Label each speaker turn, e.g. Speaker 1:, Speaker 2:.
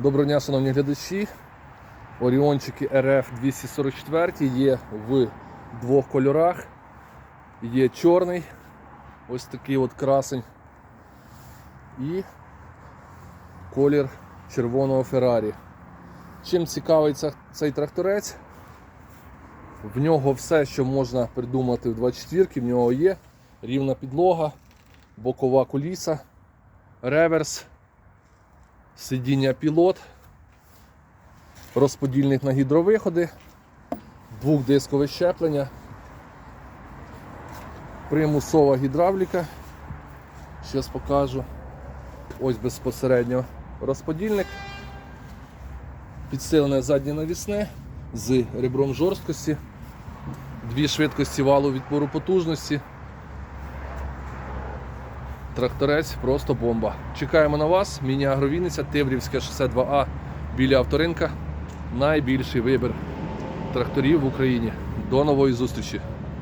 Speaker 1: Доброго дня, шановні глядачі. Оріончики RF 244 є в двох кольорах. Є чорний, ось такий от красень. І колір червоного Феррарі. Чим цікавий цей тракторець? В нього все, що можна придумати в 24 в нього є рівна підлога, бокова коліса, реверс, сидіння пілот, розподільник на гідровиходи, двохдискове щеплення, примусова гідравліка. Зараз покажу. Ось безпосередньо розподільник, підсилене заднє навісне з ребром жорсткості, дві швидкості валу відпору потужності. Тракторець просто бомба. Чекаємо на вас. Міні-агровіниця, Тиврівське шосе 2А біля авторинка. Найбільший вибір тракторів в Україні. До нової зустрічі!